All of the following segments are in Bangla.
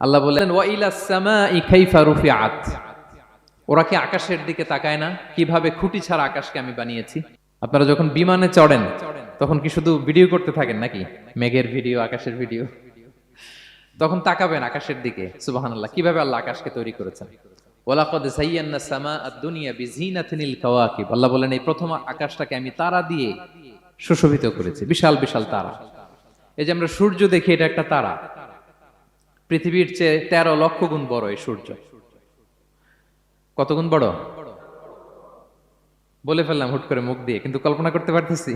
আল্লাহ বলেন ওরা কি আকাশের দিকে তাকায় না? কীভাবে খুঁটি ছাড়া আকাশকে আমি বানিয়েছি? আপনারা যখন বিমানে চড়েন, তখন কি শুধু ভিডিও করতে থাকেন নাকি? মেঘের ভিডিও, আকাশের ভিডিও। তখন তাকাবেন আকাশের দিকে। সুবহানাল্লাহ, কীভাবে আল্লাহ আকাশকে তৈরি করেছেন? ওয়ালাকাদ যায়্যানা সামা বিজিনাতিনিল কাওয়াকিব। আল্লাহ বলেন এই প্রথম আকাশটাকে আমি তারা দিয়ে সুশোভিত করেছি। বিশাল বিশাল তারা। এই যে আমরা সূর্য দেখি, এটা একটা তারা। পৃথিবীর চেয়ে তেরো লক্ষ গুণ বড় এই সূর্য। কত গুণ বড়? বলে ফেললাম হুট করে মুখ দিয়ে, কিন্তু কল্পনা করতে পারতেছি।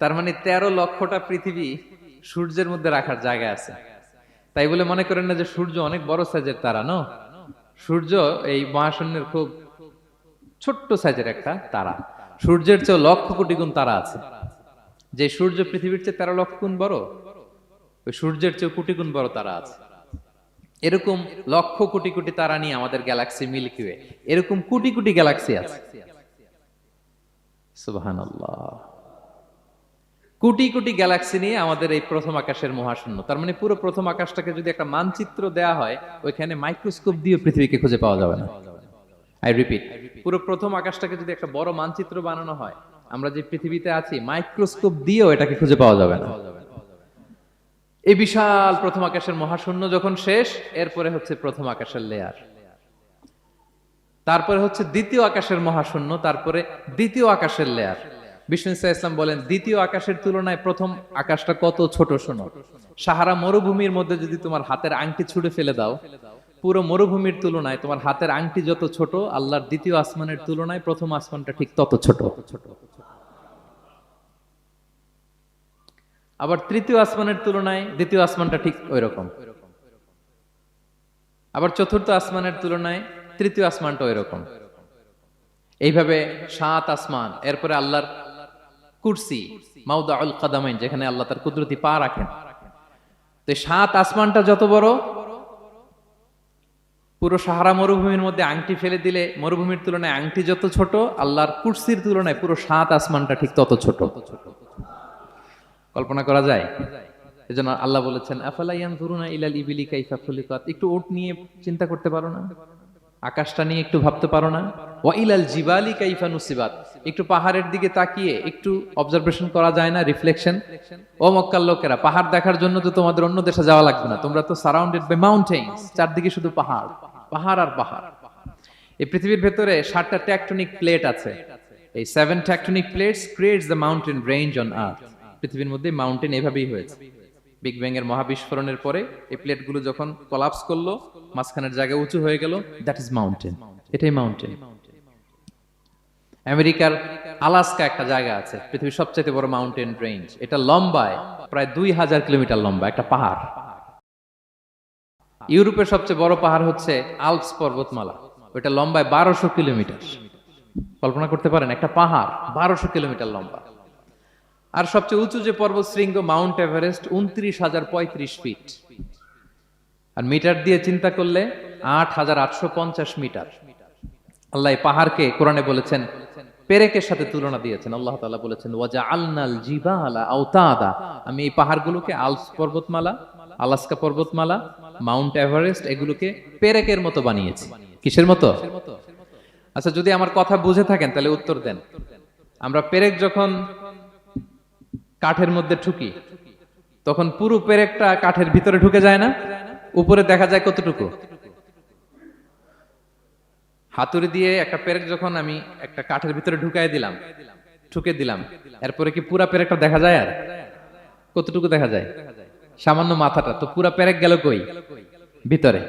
তার মানে তেরো লক্ষটা পৃথিবী সূর্যের মধ্যে রাখার জায়গা আছে। তাই বলে মনে করেন না যে সূর্য অনেক বড় সাইজের তারা, ন? সূর্য এই মহাশূন্যের খুব ছোট্ট সাইজের একটা তারা। সূর্যের চেয়ে লক্ষ কোটি গুণ তারা আছে। যে সূর্য পৃথিবীর চেয়ে তেরো লক্ষ গুণ বড় ওই সূর্যের চেয়ে কোটি গুণ বড় তারা আছে। এরকম লক্ষ কোটি কোটি তারা নিয়ে আমাদের গ্যালাক্সি মিল্কি ওয়ে এরকম কোটি কোটি গ্যালাক্সি আছে। কোটি কোটি গ্যালাক্সি নিয়ে আমাদের এই প্রথম আকাশের মহাশূন্য, তার মানে পুরো প্রথম আকাশটাকে যদি একটা মানচিত্র দেয়া হয়, ওইখানে মাইক্রোস্কোপ দিয়ে পৃথিবীকে খুঁজে পাওয়া যাবে না। আই রিপিট পুরো প্রথম আকাশটাকে যদি একটা বড় মানচিত্র বানানো হয়, আমরা যে পৃথিবীতে আছি, মাইক্রোস্কোপ দিয়েও এটাকে খুঁজে পাওয়া যাবে না। এই বিশাল প্রথম আকাশের মহাশূন্য যখন শেষ, এরপরে হচ্ছে প্রথম আকাশের লেয়ার তারপরে হচ্ছে দ্বিতীয় আকাশের মহাশূন্য, তারপরে দ্বিতীয় আকাশের লেয়ার বিষ্ণু ইসা ইসলাম বলেন, দ্বিতীয় আকাশের তুলনায় প্রথম আকাশটা কত ছোট শোনো। সাহারা মরুভূমির মধ্যে যদি তোমার হাতের আংটি ছুড়ে ফেলে দাও, পুরো মরুভূমির তুলনায় তোমার হাতের আংটি যত ছোট, আল্লাহর দ্বিতীয় আসমানের তুলনায় প্রথম আসমানটা ঠিক তত ছোট ছোট। আবার তৃতীয় আসমানের তুলনায় দ্বিতীয় আসমানটা ঠিক ওই রকম আবার চতুর্থ আসমানের তুলনায় তৃতীয় আসমানটা ওই রকম এইভাবে সাত আসমান, এরপরে আল্লাহর কুরসি মাউদা আল কাদামাইন, যেখানে আল্লাহ তার কুদরতি পা রাখেন। তো সাত আসমানটা যত বড়, পুরো সাহারা মরুভূমির মধ্যে আংটি ফেলে দিলে, মরুভূমির তুলনায় আংটি যত ছোট, আল্লাহর কুরসির তুলনায় পুরো সাত আসমানটা ঠিক তত ছোট ছোট। কল্পনা করা যায়? এজন্য আল্লাহ বলেছেন, আফালা ইয়ানজুরুনা ইলাল ইবিলি কাইফা একটু ওট নিয়ে চিন্তা করতে পারো না? আকাশটা নিয়ে একটু ভাবতে পারো না? ওয়া ইলাল জিবালি কাইফা নুসিবাত? একটু পাহাড়ের দিকে তাকিয়ে একটু অবজারভেশন করা যায় না? রিফ্লেকশন ও মক্কার লোকেরা, পাহাড় দেখার জন্য তো তোমাদের অন্য দেশে যাওয়া লাগবে না। তোমরা তো সারাউন্ডেড বাই চারদিকে শুধু পাহাড় পাহাড় আর পাহাড়। এই পৃথিবীর ভেতরে ষাটটা ট্যাকটনিক প্লেট আছে। এই seven tectonic plates creates the mountain range on earth পৃথিবীর মধ্যে মাউন্টেন এভাবেই হয়েছে। বিগ ব্যাং এর মহাবিস্ফোরণের পরে এই প্লেটগুলো যখন কলাপস করল, মাঝখানের জায়গা উঁচু হয়ে গেল দ্যাট ইজ মাউন্টেন এটাই মাউন্টেন আমেরিকার আলাস্কা একটা জায়গা আছে, পৃথিবীর সবচেয়ে বড় মাউন্টেন রেঞ্জ এটা লম্বায় প্রায় দুই হাজার কিলোমিটার লম্বা, একটা পাহাড়। ইউরোপের সবচেয়ে বড় পাহাড় হচ্ছে আলপস পর্বতমালা। ওইটা লম্বায় বারোশো কিলোমিটার। কল্পনা করতে পারেন, একটা পাহাড় বারোশো কিলোমিটার লম্বা। আর সবচেয়ে উঁচু যে পর্বত শৃঙ্গ মাউন্ট এভারেস্ট উনত্রিশ হাজার পঁয়ত্রিশ ফিট। আর মিটার দিয়ে চিন্তা করলে আট হাজার আটশো পঞ্চাশ মিটার। আল্লাহ পাহাড়কে কোরআনে বলেছেন, পেরেকের সাথে তুলনা দিয়েছেন। আল্লাহ তাআলা বলেছেন ওয়াজা আলনাল জিবালা আওতাদা। আমি এই পাহাড়গুলোকে আলস পর্বতমালা, আলাস্কা পর্বতমালা, মাউন্ট এভারেস্ট, এগুলোকে পেরেকের মতো বানিয়েছি। কিসের মতো? আচ্ছা যদি আমার কথা বুঝে থাকেন, তাহলে উত্তর দেন। আমরা পেরেক যখন কাঠের মধ্যে ঠুকি। তখন পুরো পেরেকটা কাঠের ভিতরে ঢুকে যায় না, উপরে দেখা যায় কতটুকু। হাতুড়ি দিয়ে একটা পেরেক যখন আমি একটা কাঠের ভিতরে ঢুকাই দিলাম, ঠুকে দিলাম, এরপরে কি পুরা পেরেকটা দেখা যায় আর? কতটুকু দেখা যায়? সামান্য মাথাটা, তো পুরা পেরেক গেল কই? ভিতরে।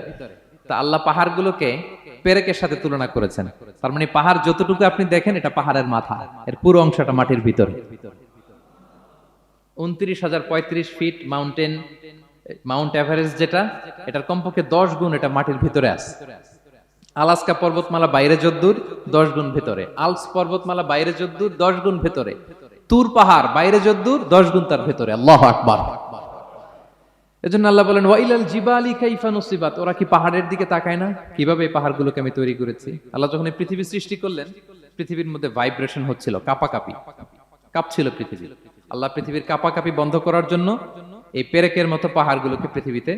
তা আল্লাহ পাহাড়গুলোকে পেরেকের সাথে তুলনা করেছেন। তার মানে পাহাড় যতটুকু আপনি দেখেন, এটা পাহাড়ের মাথা, এর পুরো অংশটা মাটির ভিতরে। উনত্রিশ হাজার পঁয়ত্রিশ ফিট মাউন্টেন, মাউন্ট এভারেস্ট যেটা, এটার কমপক্ষে দশ গুণ এটা মাটির ভিতরে আছে। আলাস্কা পর্বতমালা বাইরে যদ্দূর, দশ গুণ ভেতরে। আলস পর্বতমালা বাইরে যদ্দূর, দশ গুণ ভেতরে। তুর পাহাড় বাইরে যদ্দূর, দশ গুণ তার ভেতরে। আল্লাহ আকবার। এজন্য আল্লাহ বলেন, ওয়াইলাল জিবালি কাইফা নুসিবাত। ওরা কি পাহাড়ের দিকে তাকায় না? কীভাবে এই পাহাড়গুলোকে আমি তৈরি করেছি? আল্লাহ যখন এই পৃথিবী সৃষ্টি করলেন, পৃথিবীর মধ্যে ভাইব্রেশন হচ্ছিল, কাপাকাপি। কাঁপছিল পৃথিবী। আল্লাহ পৃথিবীর কাপাকাপি বন্ধ করার জন্য এই পেরেকের মতো পাহাড়গুলোকে পৃথিবীতে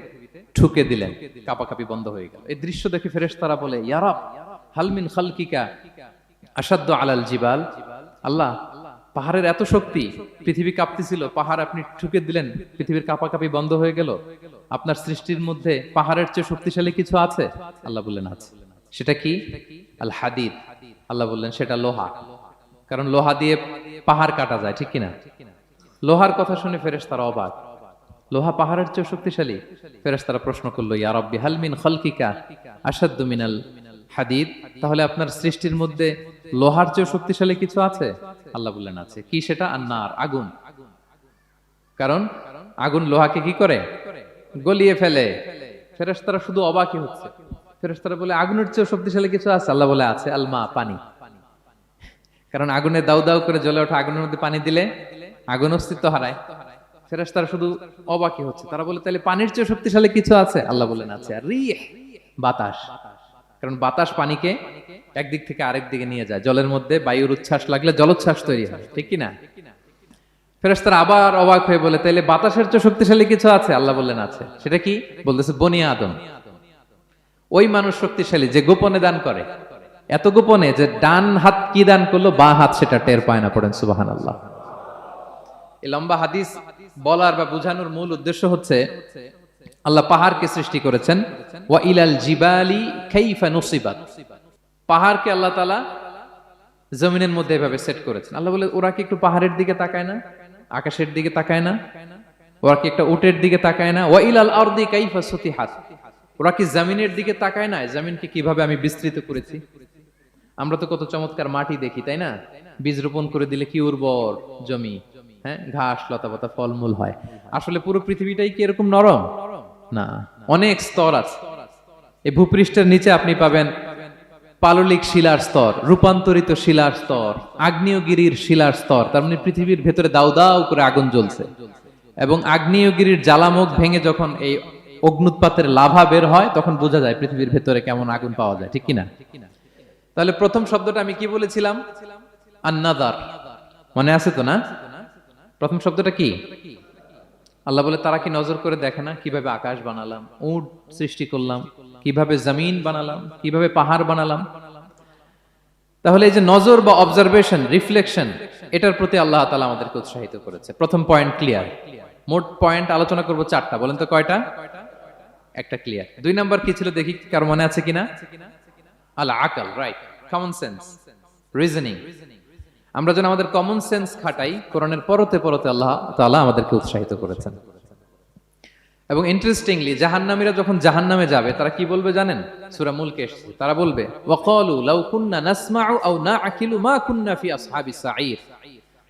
ঠুকে দিলেন। কাপাকাপি বন্ধ হয়ে গেল। এই দৃশ্য দেখে ফেরেশতারা বলে ইয়ারাব হালমিন খালকিকা আসাদ্দ আলাল জিবাল? আল্লাহ, পাহাড়ের এত শক্তি, পৃথিবী কাঁপতেছিল, পাহাড় আপনি ঠুকে দিলেন, পৃথিবীর কাপাকাপি বন্ধ হয়ে গেল। আপনার সৃষ্টির মধ্যে পাহাড়ের চেয়ে শক্তিশালী কিছু আছে? আল্লাহ বললেন, আছে। সেটা কি? আল হাদিদ। আল্লাহ বললেন, সেটা লোহা। কারণ লোহা দিয়ে পাহাড় কাটা যায়, ঠিক কিনা? লোহার কথা শুনে ফেরেস তারা অবাক। লোহা পাহাড়ের চেয়ে শক্তিশালী। ফেরেস তারা প্রশ্ন করল, ইয়া হালমিন খলকিকা আসাদ্দু হাদিদ? তাহলে আপনার সৃষ্টির মধ্যে লোহার চেয়ে শক্তিশালী কিছু আছে? আল্লাহ বললেন, আছে। কি সেটা? আন্নার, আগুন। কারণ আগুন লোহাকে কি করে? গলিয়ে ফেলে। ফেরেশতারা শুধু অবাকই হচ্ছে। ফেরেশতারা বলে, আগুনের চেয়ে শক্তিশালী কিছু আছে? আল্লাহ বলে, আছে, আলমা, পানি। কারণ আগুনে দাউ দাউ করে জ্বলে ওঠা, আগুনের মধ্যে পানি দিলে আগুন অস্তিত্ব হারায়। ফেরেশতারা শুধু অবাকই হচ্ছে। তারা বলে তাহলে পানির চেয়ে শক্তিশালী কিছু আছে? আল্লাহ বলেন, আছে। আর বাতাস। কারণ বাতাস পানিকে একদিক থেকে আরেক দিকে নিয়ে যায়। জলের মধ্যে বায়ুর উচ্ছ্বাস লাগলে জলোচ্ছ্বাস তৈরি হয়। ঠিক কি না? ফেরেশতারা আবার অবাক হয়ে বলে, তাইলে বাতাসের চেয়ে শক্তিশালী কিছু আছে? আল্লাহ বললেন, আছে। সেটা কি? বলতেছে বনিয়া আদম। ওই মানুষ শক্তিশালী যে গোপনে দান করে। এত গোপনে যে ডান হাত কি দান করল, বা হাত সেটা টের পায় না পড়েন সুবাহান আল্লাহ এই লম্বা হাদিস বলার বা বোঝানোর মূল উদ্দেশ্য হচ্ছে, আল্লাহ পাহাড়কে সৃষ্টি করেছেন। ওয়া ইলাল জিবালি কাইফা নুসিবাত। পাহাড়কে আল্লাহ তাআলা জমিনের মধ্যে এভাবে সেট করেছেন। আল্লাহ বলে, ওরা কি একটু পাহাড়ের দিকে তাকায় না? আকাশের দিকে তাকায় না? ওরা কি একটা উটের দিকে তাকায় না? ওয়া ইলাল আরদি কাইফা সুতিহাত। ওরা কি জমিনের দিকে তাকায় না? জমিনকে কীভাবে আমি বিস্তৃত করেছি? আমরা তো কত চমৎকার মাটি দেখি, তাই না? বীজ রোপণ করে দিলে কি উর্বর জমি? হ্যাঁ? ঘাস, লতা পাতা, ফলমূল হয়। আসলে পুরো পৃথিবীটাই কি এরকম নরম? না। অনেক স্তর আছে। এই ভূপৃষ্ঠের নিচে আপনি পাবেন পাললিক শিলার স্তর, রূপান্তরিত শিলার স্তর, আগ্নেয়গিরির শিলার স্তর। তার মানে পৃথিবীর ভেতরে দাউ দাউ করে আগুন জ্বলছে। এবং আগ্নেয়গিরির জ্বালামুখ ভেঙে যখন এই অগ্নুৎপাতের লাভা বের হয়, তখন বোঝা যায় পৃথিবীর ভেতরে কেমন আগুন পাওয়া যায়। ঠিক কিনা? তাহলে প্রথম শব্দটা আমি কি বলেছিলাম? আন্নাদার। মনে আছে তো না? প্রথম শব্দটা কি? আল্লাহ বলে, তারা কি নজর করে দেখে না কীভাবে আকাশ বানালাম, উট সৃষ্টি করলাম, কীভাবে জমিন বানালাম, কীভাবে পাহাড় বানালাম? তাহলে এই যে নজর বা অবজারভেশন রিফ্লেকশন এটার প্রতি আল্লাহ তালা আমাদেরকে উৎসাহিত করেছে। প্রথম পয়েন্ট ক্লিয়ার মোট পয়েন্ট আলোচনা করব চারটা। বলেন তো কয়টা? একটা ক্লিয়ার দুই নাম্বার কি ছিল দেখি, কার মনে আছে কিনা? আল্লাহ আকাল রাইট কমন সেন্স রিজনিং আমরা যেন আমাদের কমন সেন্স খাটাই, কোরআনের পরতে পরতে আল্লাহ তাআলা আমাদেরকে উৎসাহিত করেছেন। এবং ইন্টারেস্টিংলি জাহান্নামীরা যখন জাহান্নামে যাবে, তারা কি বলবে জানেন? সূরা মুলকে এসেছে। তারা বলবে, ওয়াকালু লাউ কুননা নাসমাউ আও নাআকিলু মা কুননা ফি আসহাবিস সাঈর।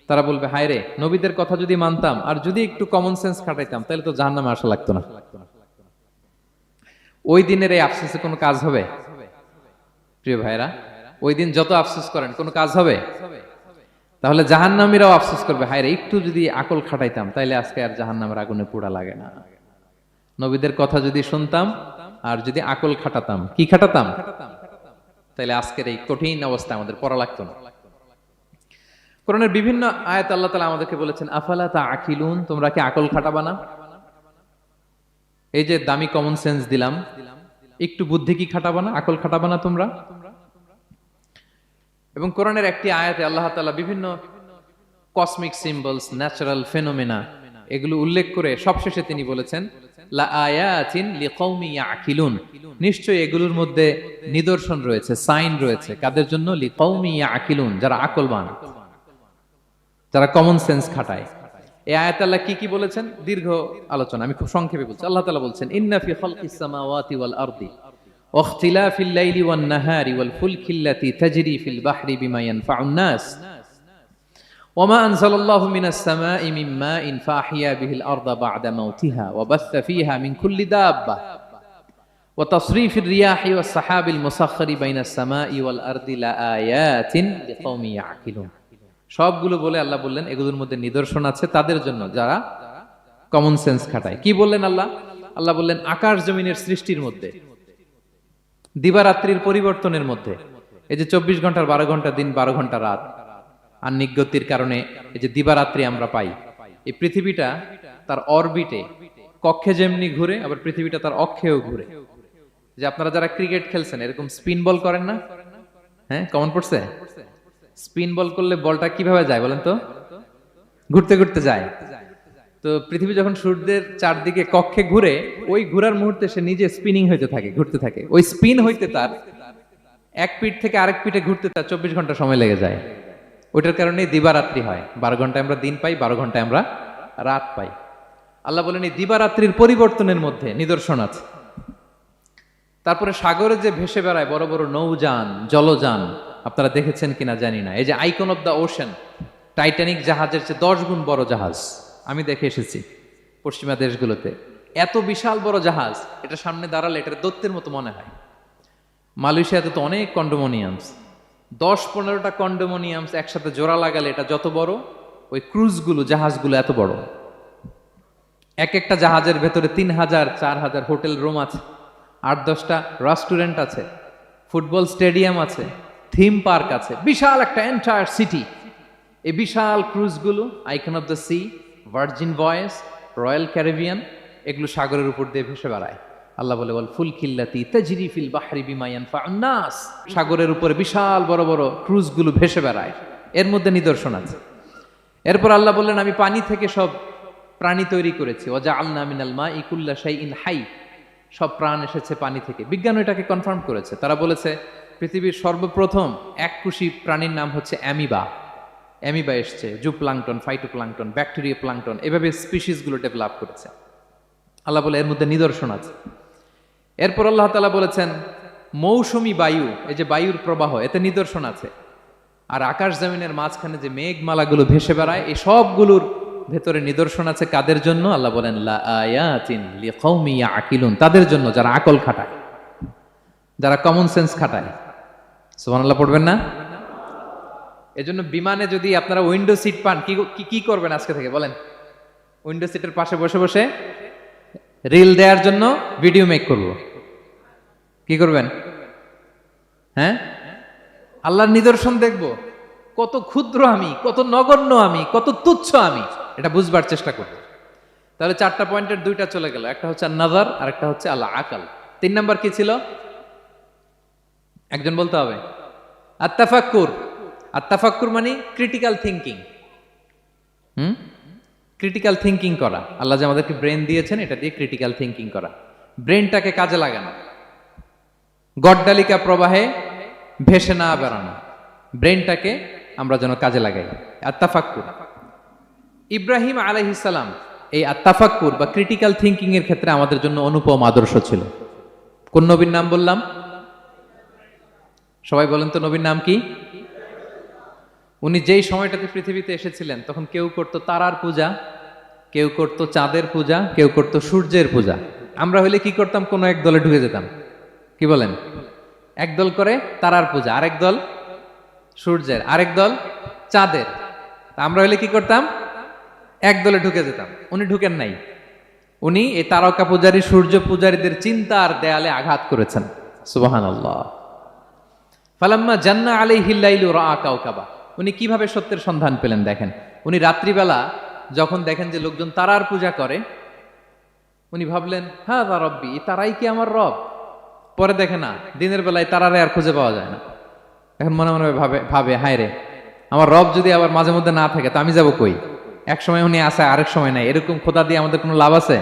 তারা বলবে, হায় রে, নবীদের কথা যদি মানতাম, আর যদি একটু কমন সেন্স খাটাইতাম, তাহলে তো জাহান্নামে আসা লাগতো না। ওই দিনের এই আফসোসে কোনো কাজ হবে? প্রিয় ভাইরা ওই দিন যত আফসোস করেন, কোনো কাজ হবে? তাহলে জাহান্নামীরাও আফসোস করবে হায় একটু যদি আকল খাটাইতাম, তাইলে আজকে আর জাহান্নামের আগুনে পোড়া লাগে না। নবীদের কথা যদি শুনতাম আর যদি আকল খাটাতাম, কি খাটাতাম? তাইলে আজকের এই কঠিন অবস্থা আমাদের পড়া লাগতো না। কোরআনের বিভিন্ন আয়াত আল্লাহ তালা আমাদেরকে বলেছেন, আফালা তা আকিলুন তোমরা কি আকল খাটাবা না? এই যে দামি কমন সেন্স দিলাম, একটু বুদ্ধি কি খাটাবা না? আকল খাটাবা না তোমরা? এবং কোরআনের একটি আয়াতে আল্লাহ তাআলা বিভিন্ন কসমিক সিম্বলস ন্যাচারাল ফেনোমেনা এগুলো উল্লেখ করে সবশেষে তিনি বলেছেন এগুলোর মধ্যে নিদর্শন রয়েছে, সাইন রয়েছে। কাদের জন্য? ইয়াকিলুন, যারা আকলবান, যারা কমন সেন্স খাটায়। এই আয়াত আল্লাহ কি কি বলেছেন? দীর্ঘ আলোচনা, আমি খুব সংক্ষেপে বলছি। আল্লাহ তাআলা বলছেন, ইন্না ফি খালকিস واختلاف الليل والنهار والفلك التي تجري في البحر بما ينفع الناس وما أنزل الله من السماء من ماء فأحيا به الأرض بعد موتها وبث فيها من كل دابة وتصريف الرياح والسحاب المسخر بين السماء والأرض لآيات لقوم يعقلون সবগুলো বলে আল্লাহ বললেন এগুলোর মধ্যে নিদর্শন আছে তাদের জন্য যারা কমন সেন্স খাটায় কি বললেন আল্লাহ আল্লাহ বললেন আকাশ জমিনের সৃষ্টির মধ্যে দিবারাত্রির পরিবর্তনের মধ্যে। এই যে চব্বিশ ঘণ্টার বারো ঘণ্টা দিন, বারো ঘণ্টা রাত। আর নিজ্ঞতির কারণে এই যে দিবারাত্রি আমরা পাই। এই পৃথিবীটা তার অরবিটে, কক্ষে যেমনি ঘুরে, আবার পৃথিবীটা তার অক্ষেও ঘুরে। যে আপনারা যারা ক্রিকেট খেলছেন, এরকম স্পিন বল করেন না? হ্যাঁ কমন পড়ছে স্পিন বল করলে বলটা কীভাবে যায় বলেন তো? ঘুরতে ঘুরতে যায়। তো পৃথিবী যখন সূর্যের চারদিকে কক্ষে ঘুরে, ওই ঘোরার মুহূর্তে সে নিজে স্পিনিং হইতে থাকে, ঘুরতে থাকে। ওই স্পিন হইতে তার এক পিঠ থেকে আরেক পিঠে ঘুরতে তার চব্বিশ ঘণ্টা সময় লেগে যায়। ওইটার কারণে দিবারাত্রি হয়। বারো ঘন্টায় আমরা দিন পাই, বারো ঘন্টায় আমরা রাত পাই। আল্লাহ বলেন, এই দিবারাত্রির পরিবর্তনের মধ্যে নিদর্শন আছে। তারপরে সাগরে যে ভেসে বেড়ায় বড় বড় নৌযান, জলযান, আপনারা দেখেছেন কিনা জানি না। এই যে icon of the ocean Titanic জাহাজের চেয়ে দশ গুণ বড় জাহাজ। আমি দেখে এসেছি পশ্চিমা দেশগুলোতে। এত বিশাল বড় জাহাজ, এটা সামনে দাঁড়ালে এটা দত্তের মতো মনে হয়। মালয়েশিয়াতে তো অনেক কন্ডোমোনিয়ামস দশ পনেরোটা কন্ডোমোনিয়ামস একসাথে জোড়া লাগালে এটা যত বড়, ওই ক্রুজগুলো জাহাজগুলো এত বড়। এক একটা জাহাজের ভেতরে তিন হাজার, চার হাজার হোটেল রুম আছে, আট দশটা রেস্টুরেন্ট আছে, ফুটবল স্টেডিয়াম আছে থিম পার্ক আছে, বিশাল একটা এন্টায়ার সিটি এই বিশাল ক্রুজগুলো icon of the sea Virgin Voyages Royal Caribbean এগুলো সাগরের উপর দিয়ে ভেসে বেড়ায়। আল্লাহ বলে বল ফুল খিল্লাতি তাজরি ফিল বাহরি বিমায়ান ফান্নাস সাগরের উপরে বিশাল বড় বড় ক্রুজগুলো ভেসে বেড়ায়। এর মধ্যে নিদর্শন আছে। এরপর আল্লাহ বললেন, আমি পানি থেকে সব প্রাণী তৈরি করেছি। ওজা আল্লাহ মিনাল মা ইকুল্লা শাই ইন হাই। সব প্রাণ এসেছে পানি থেকে। বিজ্ঞান এটাকে কনফার্ম করেছে। তারা বলেছে, পৃথিবীর সর্বপ্রথম এককুশি প্রাণীর নাম হচ্ছে অ্যামিবা। অ্যামিবা এসছে zooplankton phytoplankton bacteria plankton এভাবে স্পিসিসগুলো ডেভেলপ করেছে। আল্লাহ বলে এর মধ্যে নিদর্শন আছে। এরপর আল্লাহ তালা বলেছেন, মৌসুমি বায়ু, এই যে বায়ুর প্রবাহ, এতে নিদর্শন আছে। আর আকাশ জমিনের মাঝখানে যে মেঘমালাগুলো ভেসে বেড়ায়, এই সবগুলোর ভেতরে নিদর্শন আছে কাদের জন্য? আল্লাহ বলেন ইয়াকিলুন তাদের জন্য, যারা আকল খাটায়, যারা কমন সেন্স খাটায়। সুবহানাল্লাহ, পড়বেন না? এজন্য বিমানে যদি আপনারা উইন্ডো সিট পান, কি, কি- করবেন আজকে থেকে, বলেন? উইন্ডো সিটের পাশে বসে বসে রিল দেওয়ার জন্য ভিডিও মেক করব। কি করবেন? হ্যাঁ? আল্লাহর নিদর্শন দেখব। কত ক্ষুদ্র আমি, কত নগণ্য আমি, কত তুচ্ছ আমি, এটা বুঝবার চেষ্টা করব। তাহলে চারটা পয়েন্টের দুইটা চলে গেল, একটা হচ্ছে নাজার আর একটা হচ্ছে আল্লাহ আকাল তিন নাম্বার কি ছিল? একজন বলতে হবে। আত্তাফাক্কুর আত্তাফাক্কুর মানে critical thinking hmm? Critical thinking করা। আল্লাহ যে আমাদেরকে ব্রেন দিয়েছেন, এটা দিয়ে ক্রিটিক্যাল থিঙ্কিং করা। ব্রেনটাকে কাজে লাগানো। গড্ডালিকা প্রবাহে ভেসে না বেড়ানো। ব্রেনটাকে আমরা যেন কাজে লাগাই। আত্তাফাক্কুর ইব্রাহিম আলাইহিসালাম এই আত্তাফাক্কুর বা ক্রিটিক্যাল থিঙ্কিং এর ক্ষেত্রে আমাদের জন্য অনুপম আদর্শ ছিল। কোন নবীর নাম বললাম? সবাই বলেন তো নবীর নাম কি? উনি যেই সময়টাতে পৃথিবীতে এসেছিলেন, তখন কেউ করতো তারার পূজা, কেউ করতো চাঁদের পূজা, কেউ করতো সূর্যের পূজা। আমরা হইলে কি করতাম? কোনো এক দলে ঢুকে যেতাম। কি বলেন? এক দল করে তারার পূজা, আরেক দল সূর্যের, আরেক দল চাঁদের। আমরা হইলে কি করতাম? এক দলে ঢুকে যেতাম। উনি ঢুকেন নাই। উনি এই তারকা পূজারী, সূর্য পূজারীদের চিন্তার দেয়ালে আঘাত করেছেন। সুবাহান আল্লাহ ফালাম্মা জান্না আলাই হিল্লাইলু রা কাউকাবা উনি কীভাবে সত্যের সন্ধান পেলেন দেখেন? উনি রাত্রিবেলা যখন দেখেন যে লোকজন তারার পূজা করে, উনি ভাবলেন হ্যাঁ তা রব্বি তারাই কি আমার রব? পরে দেখে না, দিনের বেলায় তারারে আর খুঁজে পাওয়া যায় না। এখন মনে মনে ভাবে ভাবে, হায় রে, আমার রব যদি আবার মাঝে মধ্যে না থাকে, তো আমি যাব কই? এক সময় উনি আসে, আরেক সময় নাই। এরকম খোদা দিয়ে আমাদের কোনো লাভ আছে?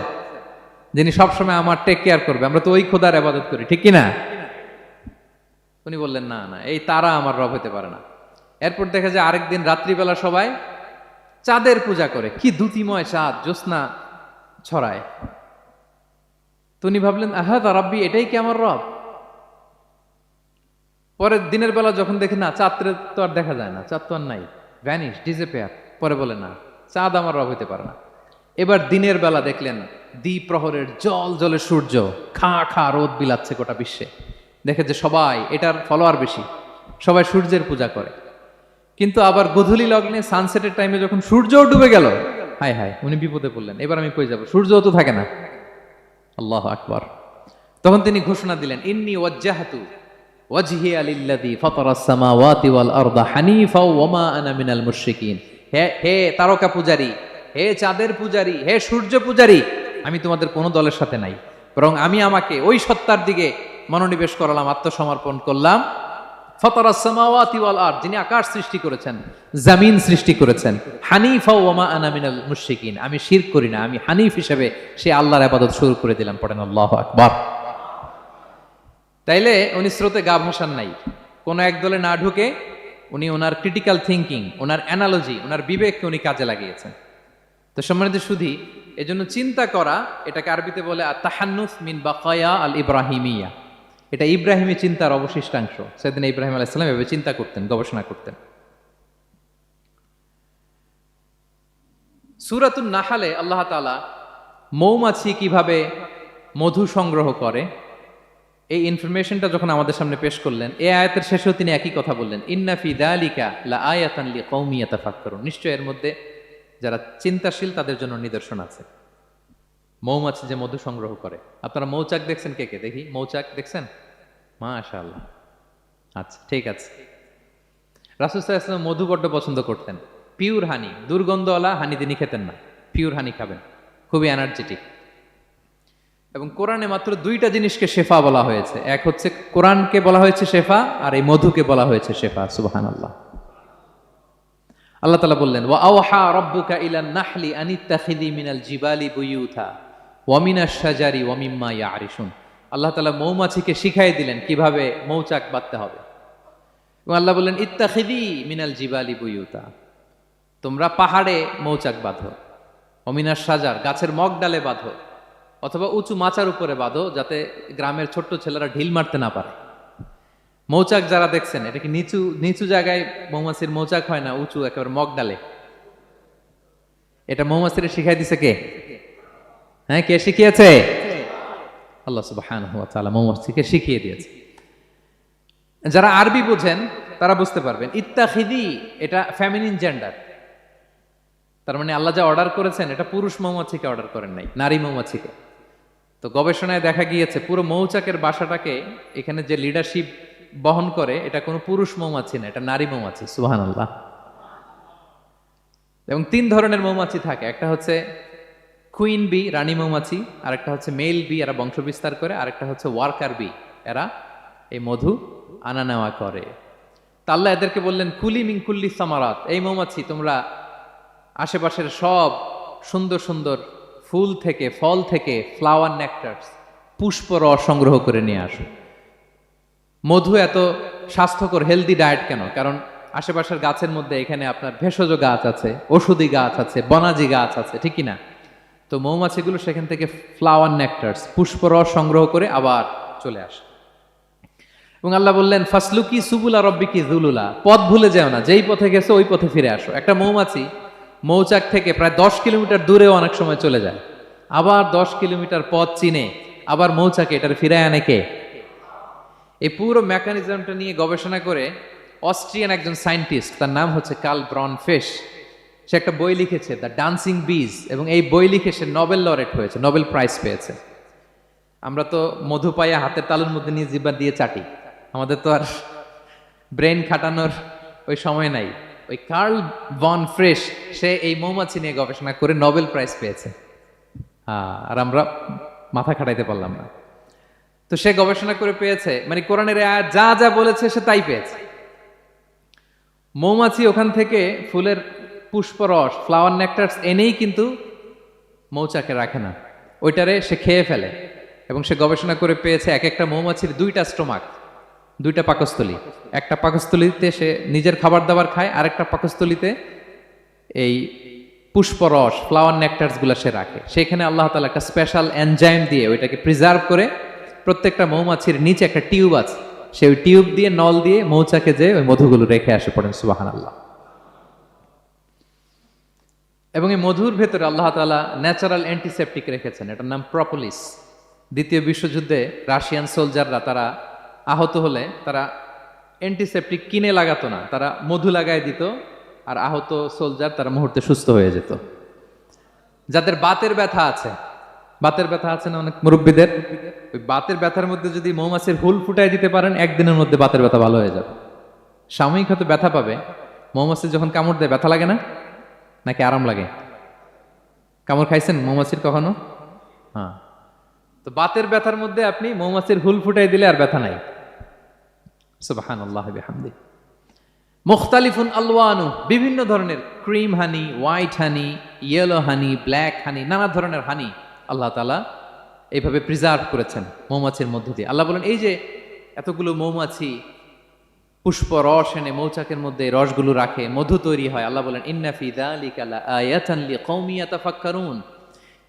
যিনি সবসময় আমার টেক কেয়ার করবে, আমরা তো ওই খোদার আবাদত করি, ঠিক কিনা? উনি বললেন, না না, এই তারা আমার রব হতে পারে না। এরপর দেখা যায় আরেকদিন রাত্রিবেলা সবাই চাঁদের পূজা করে। কি দ্যুতিময় চাঁদ, জ্যোৎস্না ছড়ায়। তো উনি ভাবলেন, আহা রাব্বি, এটাই কি আমার রব? পরে দিনের বেলা যখন দেখি, না চাঁদ তো আর দেখা যায় না, চাঁদ তো আর নাই ভ্যানিশ ডিজেপেয়ার পরে বলে, না, চাঁদ আমার রব হতে পারে না। এবার দিনের বেলা দেখলেন দ্বীপ প্রহরের জল জলে সূর্য, খা খা রোদ বিলাচ্ছে গোটা বিশ্বে। দেখে যে সবাই, এটার ফলোয়ার বেশি। সবাই সূর্যের পূজা করে। কিন্তু আবার গধূলি লগ্নে সানসেটের টাইমে যখন সূর্যও ডুবে গেল, হায় হায়, উনি বিপদে পড়লেন। এবার আমি কই যাব? সূর্যও তো থাকে না। আল্লাহ আকবার। তখন তিনি ঘোষণা দিলেন, ইন্নি ওয়াজ্জাহাতু ওয়াজহি আলিল্লাযী ফাতারাস সামাওয়াতি ওয়াল আরদা হানিফা ওয়া মা আনা মিনাল মুশরিকিন। হে হে তারকা পূজারী, হে চাঁদের পূজারী, হে সূর্য পূজারী, আমি তোমাদের কোনো দলের সাথে নাই। বরং আমি আমাকে ওই সত্তার দিকে মনোনিবেশ করালাম, আত্মসমর্পণ করলাম। যিনি আকাশ সৃষ্টি করেছেন, জামিন সৃষ্টি করেছেন। হানিফা ওয়া আনা মিনাল মুশরিকিন, আমি করি না, আমি হানিফ হিসেবে সে আল্লাহর ইবাদত শুরু করে দিলাম, পড়েন আল্লাহু তাইলে উনি স্রোতে গা ভাসান নাই। কোন এক দলে না ঢুকে উনি ওনার ক্রিটিক্যাল থিঙ্কিং ওনার অ্যানালজি ওনার বিবেককে উনি কাজে লাগিয়েছেন। তো সম্মানিত সুধি, এজন্য চিন্তা করা, এটাকে আরবিতে বলে তাহান্নুস মিন বাকায়া আল ইব্রাহিমিয়া এটা ইব্রাহিমী চিন্তার অবশিষ্টাংশ। সেদিন ইব্রাহিম আলাইসালাম এভাবে চিন্তা করতেন, গবেষণা করতেন। সুরাতুন নাহালে আল্লাহ তালা মৌমাছি কীভাবে মধু সংগ্রহ করে, এই ইনফরমেশনটা যখন আমাদের সামনে পেশ করলেন এ আয়াতের শেষেও তিনি একই কথা বললেন ইন্নাফি দালিকা লা আয়াতান লি কৌমিয়া তাফাক্কারুন নিশ্চয় এর মধ্যে যারা চিন্তাশীল তাদের জন্য নিদর্শন আছে। মৌমাছি যে মধু সংগ্রহ করে। আপনারা মৌচাক দেখছেন কে কে? দেখি, মৌচাক দেখছেন? আচ্ছা ঠিক আছে। সাল্লাল্লাহু মধু বড্ড পছন্দ করতেন। পিওর হানি, দুর্গন্ধওয়ালা হানি তিনি খেতেন না। পিওর হানি খাবেন, খুবই এনার্জেটিক। এবং কোরআনে মাত্র দুইটা জিনিসকে শেফা বলা হয়েছে। এক হচ্ছে কোরআনকে বলা হয়েছে শেফা, আর এই মধুকে বলা হয়েছে শেফা সুবাহান আল্লাহ আল্লাহ তালা বললেন, ওয়া আওহা রব্বুকা ইলান নাহলি আনিত্তাখিদি মিনাল জিবালি বুয়ুথা ওয়ামিনা শাজারি ওয়ামিম্মা ইয়ারিসুন আল্লাহ তালা মৌমাছিকে শিখাই দিলেন কীভাবে মৌচাক বাঁধতে হবে। এবং আল্লাহ বললেন, ইত্তাখিদি মিনাল জিবালি বুয়ুতা। তোমরা পাহাড়ে মৌচাক বাঁধো, অমিনার সাজার গাছের মগ ডালে বাঁধো, অথবা উঁচু মাচার উপরে বাঁধো, যাতে গ্রামের ছোট্ট ছেলেরা ঢিল মারতে না পারে। মৌচাক যারা দেখছেন, এটা কি নিচু নিচু জায়গায় মৌমাছির মৌচাক হয় না, উঁচু একেবারে মগ ডালে? এটা মৌমাছির শিখাই দিছে কে? হ্যাঁ কে শিখিয়েছে? আল্লাহ সুবহানাহু ওয়া তাআলা মৌমাছিকে শিখিয়ে দিয়েছে। যারা আরবি বোঝেন, তারা বুঝতে পারবেন, ইত্তাখিদি এটা ফ্যামিনিন জেন্ডার তার মানে আল্লাহ যা অর্ডার করেছেন, এটা পুরুষ মৌমাছিকে অর্ডার করেন নাই, নারী মৌমাছিকে। তো গবেষণায় দেখা গিয়েছে, পুরো মৌচাকের বাসাটাকে এখানে যে লিডারশিপ বহন করে, এটা কোনো পুরুষ মৌমাছি না, এটা নারী মৌমাছি সুহান আল্লাহ এবং তিন ধরনের মৌমাছি থাকে, একটা হচ্ছে কুইন বি রানী মৌমাছি আর একটা হচ্ছে মেল বি এরা বংশ বিস্তার করে, আরেকটা হচ্ছে ওয়ার্কার বি এরা এই মধু আনা নেওয়া করে। তা আল্লাহ এদেরকে বললেন, কুলি মিংকুল্লি সামারাত, এই মৌমাছি, তোমরা আশেপাশের সব সুন্দর সুন্দর ফুল থেকে, ফল থেকে ফ্লাওয়ার নেকটার্স পুষ্প রস সংগ্রহ করে নিয়ে আসো। মধু এত স্বাস্থ্যকর হেলদি ডায়েট কেন? কারণ আশেপাশের গাছের মধ্যে এখানে আপনার ভেষজ গাছ আছে, ওষুধি গাছ আছে, বনাজি গাছ আছে, ঠিক না? তো মৌমাছিগুলো সেখান থেকে ফ্লাওয়ার নেকটার্স পুষ্পরস সংগ্রহ করে আবার চলে আসে। এবং আল্লাহ বললেন, ফাসলুকি সুবুলা রব্বিকি জুলুলা পথ ভুলে যেও না, যেই পথে গেছে ওই পথে ফিরে আসো। একটা মৌমাছি মৌচাক থেকে প্রায় দশ কিলোমিটার দূরেও অনেক সময় চলে যায়। আবার দশ কিলোমিটার পথ চিনে, আবার মৌচাকে এটার ফিরে আনে কে? এই পুরো মেকানিজমটা নিয়ে গবেষণা করে অস্ট্রিয়ান একজন সায়েন্টিস্ট তার নাম হচ্ছে কাল ব্রন ফেশ সে একটা বই লিখেছে দ্য ডান্সিং বিজ এবং এই বই লিখে সে নোবেল লরেট হয়েছে, নোবেল প্রাইজ পেয়েছে। আমরা তো মধু পাইয়া হাতের তালুর মধ্যে নিয়ে জিব্বা দিয়ে চাটি। আমাদের তো আর ব্রেন খাটানোর ওই সময় নাই। ওই কার্ল বন ফ্রেশ, সে এই মৌমাছি নিয়ে গবেষণা করে নোবেল প্রাইজ পেয়েছে। হ্যাঁ আর আমরা মাথা খাটাইতে পারলাম না। তো সে গবেষণা করে পেয়েছে মানে কোরআনের যা যা বলেছে সে তাই পেয়েছে। মৌমাছি ওখান থেকে ফুলের পুষ্পরস ফ্লাওয়ার নেকটার্স এনেই কিন্তু মৌচাকে রাখে না। ওইটারে সে খেয়ে ফেলে এবং সে গবেষণা করে পেয়েছে এক একটা মৌমাছির দুইটা স্টোমাক, দুইটা পাকস্থলী। একটা পাকস্থলীতে সে নিজের খাবার দাবার খায় আর একটা পাকস্থলীতে এই পুষ্পরস ফ্লাওয়ার নেকটার্সগুলা সে রাখে। সেখানে আল্লাহ তালা একটা স্পেশাল এনজাইম দিয়ে ওইটাকে প্রিজার্ভ করে প্রত্যেকটা মৌমাছির নিচে একটা টিউব আছে। সে ওই টিউব দিয়ে নল দিয়ে মৌচাকে যে ওই মধুগুলো রেখে আসে পড়েন সুবাহান আল্লাহ এবং এই মধুর ভেতরে আল্লাহ তালা ন্যাচারাল অ্যান্টিসেপটিক রেখেছেন। এটার নাম প্রপোলিস দ্বিতীয় বিশ্বযুদ্ধে রাশিয়ান সোলজাররা তারা আহত হলে তারা অ্যান্টিসেপটিক কিনে লাগাতো না, তারা মধু লাগায় দিত আর আহত সোলজার তারা মুহূর্তে সুস্থ হয়ে যেত। যাদের বাতের ব্যথা আছে, বাতের ব্যথা আছে না অনেক মুরব্বীদের? ওই বাতের ব্যথার মধ্যে যদি মৌমাছির হুল ফুটাই দিতে পারেন, একদিনের মধ্যে বাতের ব্যথা ভালো হয়ে যাবে। সাময়িক হয়তো ব্যথা পাবে। মৌমাছি যখন কামড় দেয়, ব্যথা লাগে না? নাকি আরাম লাগে? কামড় খাইছেন মৌমাছির কখনো? হ্যাঁ। তো বাতের ব্যথার মধ্যে আপনি মৌমাছির হুল ফুটাই দিলে আর ব্যথা নাই। সুবাহান আল্লাহ হামদি মুখতালিফুন আলওয়ানু বিভিন্ন ধরনের cream honey white honey yellow honey black honey নানা ধরনের হানি আল্লাহ তালা এইভাবে প্রিজার্ভ করেছেন মৌমাছির মধ্য দিয়ে। আল্লাহ বলেন এই যে এতগুলো মৌমাছি পুষ্প রস এনে মৌচাকের মধ্যে রসগুলো রাখে, মধু তৈরি হয়। আল্লাহ বলেন ইন্নাফি দালিকা লাআয়াতান লিকৌমি ইয়াতাফাক্কারুন।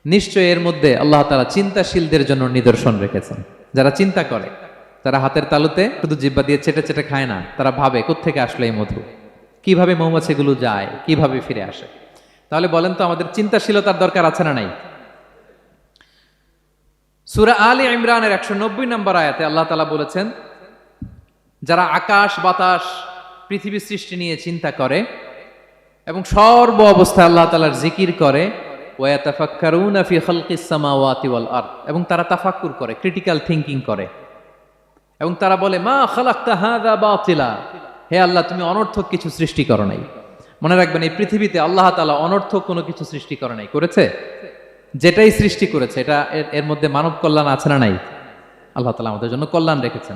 নিশ্চয় এর মধ্যে আল্লাহ তাআলা চিন্তাশীলদের জন্য নিদর্শন রেখেছেন। যারা চিন্তা করে, তারা হাতের তালুতে শুধু জিব্বা দিয়ে চেটে চেটে খায় না, তারা ভাবে, কোত্থেকে আসলো এই মধু? কীভাবে মৌমাছিগুলো যায়? কীভাবে ফিরে আসে? তাহলে বলেন তো, আমাদের চিন্তাশীলতার দরকার আছে না নাই? সুরা আলী ইমরানের একশো নব্বই নম্বর আয়াতে আল্লাহ তালা বলেছেন যারা আকাশ, বাতাস, পৃথিবী সৃষ্টি নিয়ে চিন্তা করে এবং সর্ব অবস্থায় আল্লাহ তালার জিকির করে এবং তারা তাফাক্কুর করে ক্রিটিক্যাল থিঙ্কিং করে। এবং তারা বলে, মা বাতিলা। হে আল্লাহ, তুমি অনর্থক কিছু সৃষ্টি করো নাই। মনে রাখবেন, এই পৃথিবীতে আল্লাহ তাআলা অনর্থক কোনো কিছু সৃষ্টি করে নাই। করেছে? যেটাই সৃষ্টি করেছে, এটা এর মধ্যে মানব কল্যাণ আছে না নাই? আল্লাহ তালা আমাদের জন্য কল্যাণ রেখেছেন।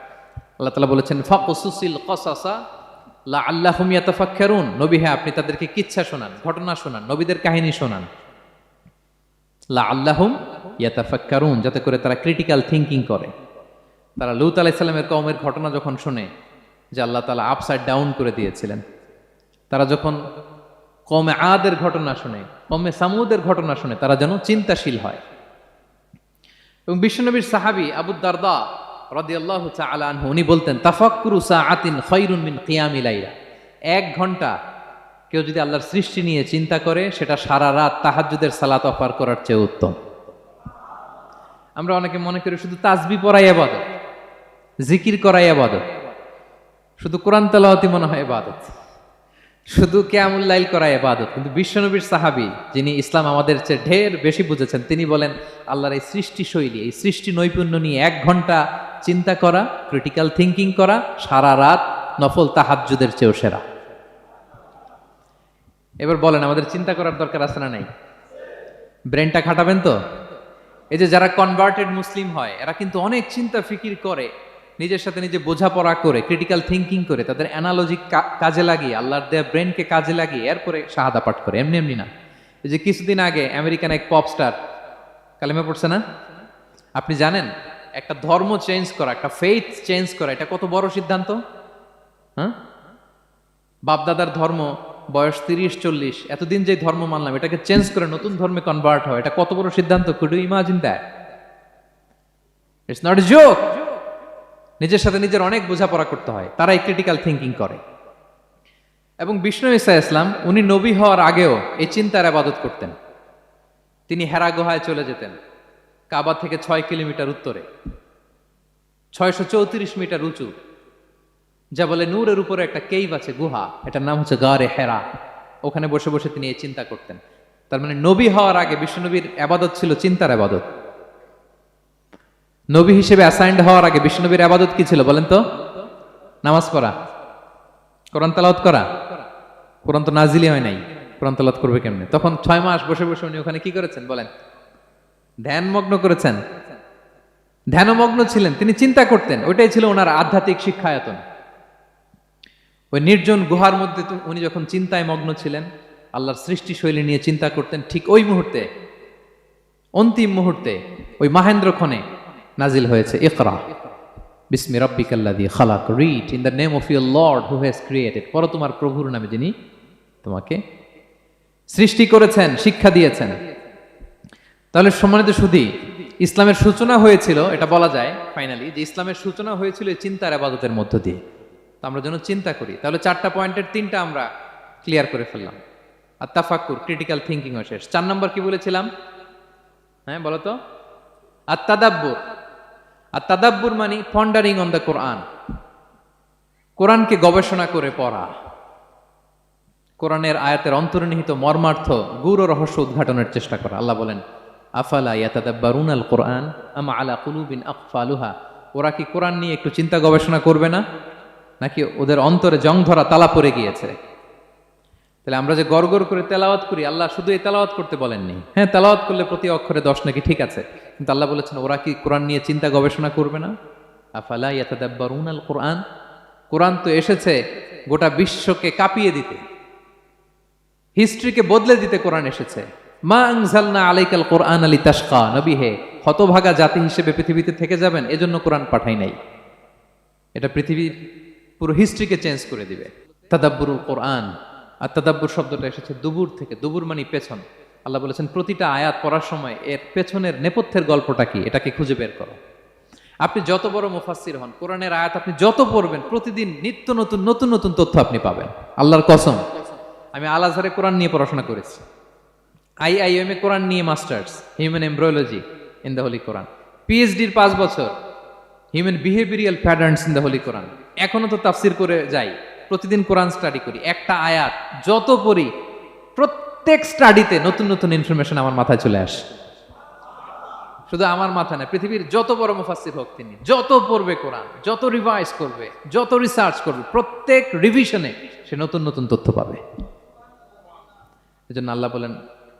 আল্লাহ তালা বলেছেন, ফাকুসুসিল কসাসা লা আল্লাহ ইয়াতাফাক্কারুন। নবী হ্যাঁ আপনি তাদেরকে কিচ্ছা শোনান, ঘটনা শোনান, নবীদের কাহিনী শোনান। লা আল্লাহুম ইয়াতাফাক্কারুন, যাতে করে তারা ক্রিটিক্যাল থিঙ্কিং করে। তারা লুত আলাইসাল্লামের কওমের ঘটনা যখন শুনে, যে আল্লাহ তালা আপসাইড ডাউন করে দিয়েছিলেন, তারা যখন কমে আদের ঘটনা শুনে কমে সামুদের ঘটনা শুনে, তারা যেন চিন্তাশীল হয়। এবং বিশ্বনবীর সাহাবী আবু দারদা রাদিয়াল্লাহু তাআলা উনি বলতেন, তাফাক্কুরু সাআতিন খায়রুন মিন কিয়ামি লাইলা। এক ঘণ্টা কেউ যদি আল্লাহর সৃষ্টি নিয়ে চিন্তা করে, সেটা সারা রাত তাহাজ্জুদের সালাত অফার করার চেয়ে উত্তম। আমরা অনেকে মনে করি শুধু তাজবি পড়াই আবাদত, জিকির করাই আবাদত, শুধু কোরআন তেলাওয়াতি মনে হয় ইবাদত শুধু লাইল করা এবাদত কিন্তু বিশ্বনবীর সাহাবী, যিনি ইসলাম আমাদের চেয়ে ঢের বেশি বুঝেছেন, তিনি বলেন, আল্লাহর এই সৃষ্টি শৈলী এই সৃষ্টি নৈপুণ্য নিয়ে এক ঘণ্টা চিন্তা করা ক্রিটিক্যাল থিঙ্কিং করা, সারা রাত নফল তাহাজ্জুদের চেয়েও সেরা। এবার বলেন, আমাদের চিন্তা করার দরকার আছে না নাই? ব্রেনটা খাটাবেন তো? এই যে যারা কনভার্টেড মুসলিম হয়, এরা কিন্তু অনেক চিন্তা ফিকির করে, নিজের সাথে নিজে বোঝাপড়া করে ক্রিটিক্যাল থিঙ্কিং করে, তাদের অ্যানালজি কাজে লাগিয়ে, আল্লাহর দেয়া ব্রেনকে কাজে লাগিয়ে, এরপরে শাহাদা পাঠ করে, এমনি এমনি না। এই যে কিছুদিন আগে আমেরিকান এক পপ স্টার কালেমে পড়ছে না? আপনি জানেন? একটা ধর্ম চেঞ্জ করা, একটা ফেইথ চেঞ্জ করা, এটা কত বড় সিদ্ধান্ত? হ্যাঁ? বাপদাদার ধর্ম বয়স তিরিশ, চল্লিশ, এতদিন যে ধর্ম মানলাম, এটাকে চেঞ্জ করে নতুন ধর্মে কনভার্ট হয় এটা কত বড় সিদ্ধান্ত? Could imagine that it's not joke নিজের সাথে নিজের অনেক বোঝাপড়া করতে হয়, তারাই ক্রিটিক্যাল থিঙ্কিং করে। এবং বিষ্ণু ইসা ইসলাম, উনি নবী হওয়ার আগেও এই চিন্তার আবাদত করতেন। তিনি হেরা গুহায় চলে যেতেন। কাবা থেকে ছয় কিলোমিটার উত্তরে। ছয়শো চৌত্রিশ মিটার উঁচু। যা বলে নূরের উপরে একটা কেইভ আছে, গুহা। এটার নাম হচ্ছে গারে হেরা। ওখানে বসে বসে তিনি এই চিন্তা করতেন। তার মানে নবী হওয়ার আগে বিষ্ণুনবীর আবাদত ছিল চিন্তার আবাদত। নবী হিসেবে অ্যাসাইন্ড হওয়ার আগে বিষ্ণুনবীর আবাদত কি ছিল বলেন তো? নামাজ পড়া। কোরআন তালাওয়াত করা। কোরআন তো নাজিলি হয় নাই। কোরআন তালাওয়াত করবে কেমনে? তখন ছয় মাস বসে বসে উনি ওখানে কি করেছেন বলেন? ধ্যানমগ্ন করেছেন। ধ্যানমগ্ন ছিলেন, তিনি চিন্তা করতেন, ওইটাই ছিল ওনার আধ্যাত্মিক শিক্ষায়তন। ওই নির্জন গুহার মধ্যে উনি যখন চিন্তায় মগ্ন ছিলেন, আল্লাহর সৃষ্টি শৈলী নিয়ে চিন্তা করতেন, ঠিক ওই মুহূর্তে, অন্তিম মুহূর্তে ওই মাহেন্দ্র ক্ষণে নাজিল হয়েছে, ইকরা। বিসমি রব্বিকাল্লাদি খালাক, read in the name of your lord who has created. পর তোমার প্রভুর নামে যিনি তোমাকে সৃষ্টি করেছেন, শিক্ষা দিয়েছেন। তাহলে সম্মানিত সুধী, ইসলামের সূচনা হয়েছিল, এটা বলা যায় ফাইনালি যে ইসলামের সূচনা হয়েছিল চিন্তার আবাদতের মধ্য দিয়ে। তো আমরা যেন চিন্তা করি। তাহলে চারটা পয়েন্টের তিনটা আমরা ক্লিয়ার করে ফেললাম। আর তাফাক্কুর ক্রিটিক্যাল থিঙ্কিং শেষ। চার নম্বর কি বলেছিলাম? হ্যাঁ বলো তো। আর তাদাব্বুর। আর তাদাব্বুর মানে পন্ডারিং অন দ্য কোরআন কোরআনকে গবেষণা করে পড়া। কোরআনের আয়াতের অন্তর্নিহিত মর্মার্থ, গুরু রহস্য উদ্ঘাটনের চেষ্টা করা। আল্লাহ বলেন আফালা ইয়াতাদাব্বারুন আল কোরআন আমা আলা কুলুবিন আকফালুহা? ওরা কি কোরআন নিয়ে একটু চিন্তা গবেষণা করবে না? নাকি ওদের অন্তরে জং ধরা তালা পড়ে গিয়েছে? তাহলে আমরা যে গড়গড় করে তেলাওয়াত করি, আল্লাহ শুধু এই তেলাওয়াত করতে বলেননি। হ্যাঁ তেলাওয়াত করলে প্রতি অক্ষরে দশ নাকি ঠিক আছে, কিন্তু আল্লাহ বলেছেন, ওরা কি কোরআন নিয়ে চিন্তা গবেষণা করবে না? আফালা ইয়াতাদাব্বারুন আল কোরআন কোরআন তো এসেছে গোটা বিশ্বকে কাঁপিয়ে দিতে। হিস্ট্রিকে বদলে দিতে কোরআন এসেছে। মা আনজালনা আলাইকাল কোরআন আলী তাসকা নবী হে, হতভাগা জাতি হিসেবে পৃথিবীতে থেকে যাবেন, এজন্য কোরআন পাঠাই নাই। এটা পৃথিবীর পুরো হিস্ট্রিকে চেঞ্জ করে দিবে। তাদাব্বুরুল কোরআন। আর শব্দটা এসেছে দুবুর থেকে, দুবুর মানে পেছন। আল্লাহ বলেছেন, প্রতিটা আয়াত পড়ার সময় এর পেছনের নেপথ্যের গল্পটা কি, এটাকে খুঁজে বের করো। আপনি যত বড় মুফাসসির হন, কোরআনের আয়াত আপনি যত পড়বেন, প্রতিদিন নিত্য নতুন নতুন নতুন তথ্য আপনি পাবেন। আল্লাহর কসম, আমি আল আজহারে কোরআন নিয়ে পড়াশোনা করেছি। আই এ কোরআন নিয়ে masters human embryology in the holy Quran পিএইচডির পাঁচ বছর human behavioural patterns in the holy Quran এখনও তো তাফসির করে যাই, প্রতিদিন কোরআন স্টাডি করি, একটা আয়াত, যত পড়ি, প্রত্যেক স্টাডিতে নতুন নতুন ইনফরমেশন আমার মাথায় চলে আসে। শুধু আমার মাথা না, পৃথিবীর যত বড় মুফাসসির হোক তিনি, যত পড়বে কোরআন যত রিভাইজ করবে, যত রিসার্চ করবে, প্রত্যেক রিভিশনে সে নতুন নতুন তথ্য পাবে। এজন্য আল্লাহ বলেন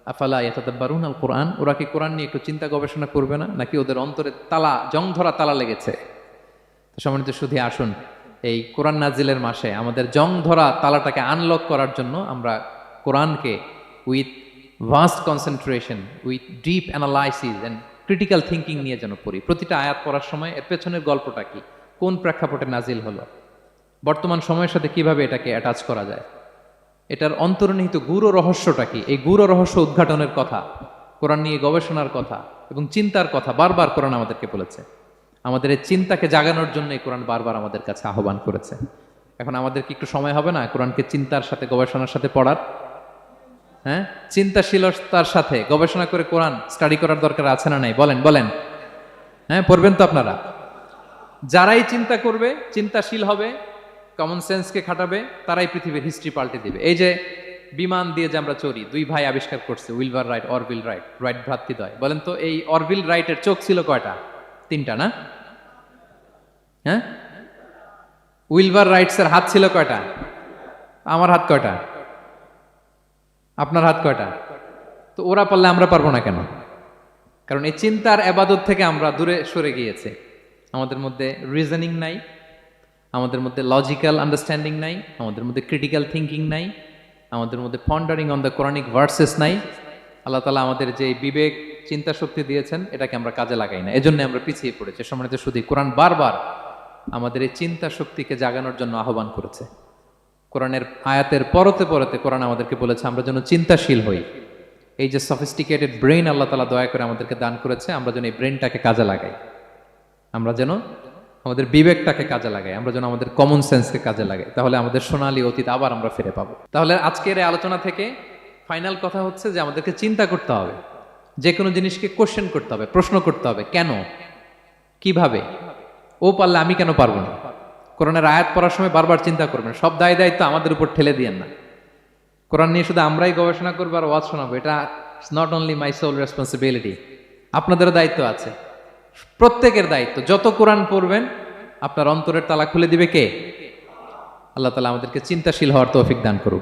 আফালা ইয়াতাদাব্বারুন আল কোরআন ওরা কি কোরআন নিয়ে একটু চিন্তা গবেষণা করবে না? নাকি ওদের অন্তরে তালা, জং ধরা তালা লেগেছে? সম্মানিত শুধু আসুন এই কোরআন নাজিলের মাসে আমাদের জং ধরা তালাটাকে আনলক করার জন্য আমরা কোরআনকে with vast concentration with deep analysis and critical thinking নিয়ে যেন পড়ি। প্রতিটা আয়াত পড়ার সময় এর পেছনের গল্পটা কি? কোন প্রেক্ষাপটে নাজিল হলো? বর্তমান সময়ের সাথে কীভাবে এটাকে অ্যাটাচ করা যায়? এটার অন্তর্নিহিত গুরু রহস্যটা কি? এই গুরু রহস্য উদ্ঘাটনের কথা, কোরআন নিয়ে গবেষণার কথা এবং চিন্তার কথা বারবার কোরআন আমাদেরকে বলেছে। আমাদের এই চিন্তাকে জাগানোর জন্য এই কোরআন বারবার আমাদের কাছে আহ্বান করেছে। এখন আমাদের কি একটু সময় হবে না? কোরআনকে চিন্তার সাথে, গবেষণার সাথে পড়ার? হ্যাঁ? চিন্তাশীলতার সাথে গবেষণা করে কোরআন স্টাডি করার দরকার আছে না নাই? বলেন বলেন। হ্যাঁ পড়বেন তো আপনারা। যারাই চিন্তা করবে, চিন্তাশীল হবে কমন সেন্সকে খাটাবে, তারাই পৃথিবীর হিস্ট্রি পাল্টে দিবে। এই যে বিমান দিয়ে যে আমরা চড়ি, দুই ভাই আবিষ্কার করছে, উইলভার রাইট অরবিল রাইট রাইট ভ্রাতৃদ্বয় বলেন তো, এই অরবিল রাইটের চোখ ছিল কয়টা? তিনটা না? হ্যাঁ? উইলভার রাইটসের হাত ছিল কয়টা? আমার হাত কয়টা? আপনার হাত কয়টা? তো ওরা পারলে আমরা পারব না কেন? কারণ এই চিন্তার আবাদত থেকে আমরা দূরে সরে গিয়েছে। আমাদের মধ্যে রিজনিং নাই আমাদের মধ্যে লজিক্যাল আন্ডারস্ট্যান্ডিং নাই, আমাদের মধ্যে ক্রিটিক্যাল থিঙ্কিং নাই, আমাদের মধ্যে pondering on the Quranic verses নাই। আল্লাহ তালা আমাদের যে বিবেক, চিন্তা শক্তি দিয়েছেন, এটাকে আমরা কাজে লাগাই না। এজন্য আমরা পিছিয়ে পড়েছি। সম্মানিত শুধু কোরআন বারবার আমাদের এই চিন্তা শক্তিকে জাগানোর জন্য আহ্বান করেছে। কোরআনের আয়াতের পরতে পরতে কোরআন আমাদেরকে বলেছে, আমরা যেন চিন্তাশীল হই। এই যে সফিস্টিকেটেড ব্রেন আল্লাহ তালা দয়া করে আমাদেরকে দান করেছে, আমরা যেন এই ব্রেনটাকে কাজে লাগাই। আমরা যেন আমাদের বিবেকটাকে কাজে লাগাই আমরা যেন আমাদের কমন সেন্সকে কাজে লাগাই, তাহলে আমাদের সোনালী অতীত আবার আমরা ফিরে পাবো। তাহলে আজকের এই আলোচনা থেকে ফাইনাল কথা হচ্ছে যে আমাদেরকে চিন্তা করতে হবে যে কোনো জিনিসকে কোশ্চেন করতে হবে, প্রশ্ন করতে হবে, কেন? কীভাবে? ও পারলে আমি কেন পারব না? কোরআনের আয়াত পড়ার সময় বারবার চিন্তা করবেন, সব দায় দায়িত্ব আমাদের উপর ঠেলে দিয়েন না। কোরআন নিয়ে শুধু আমরাই গবেষণা করব আর ওয়াজ শোনাবো, এটা not only my sole responsibility আপনাদেরও দায়িত্ব আছে। প্রত্যেকের দায়িত্ব। যত কোরআন পড়বেন, আপনার অন্তরের তালা খুলে দিবে কে? আল্লাহ তালা আমাদেরকে চিন্তাশীল হওয়ার তৌফিক দান করুক।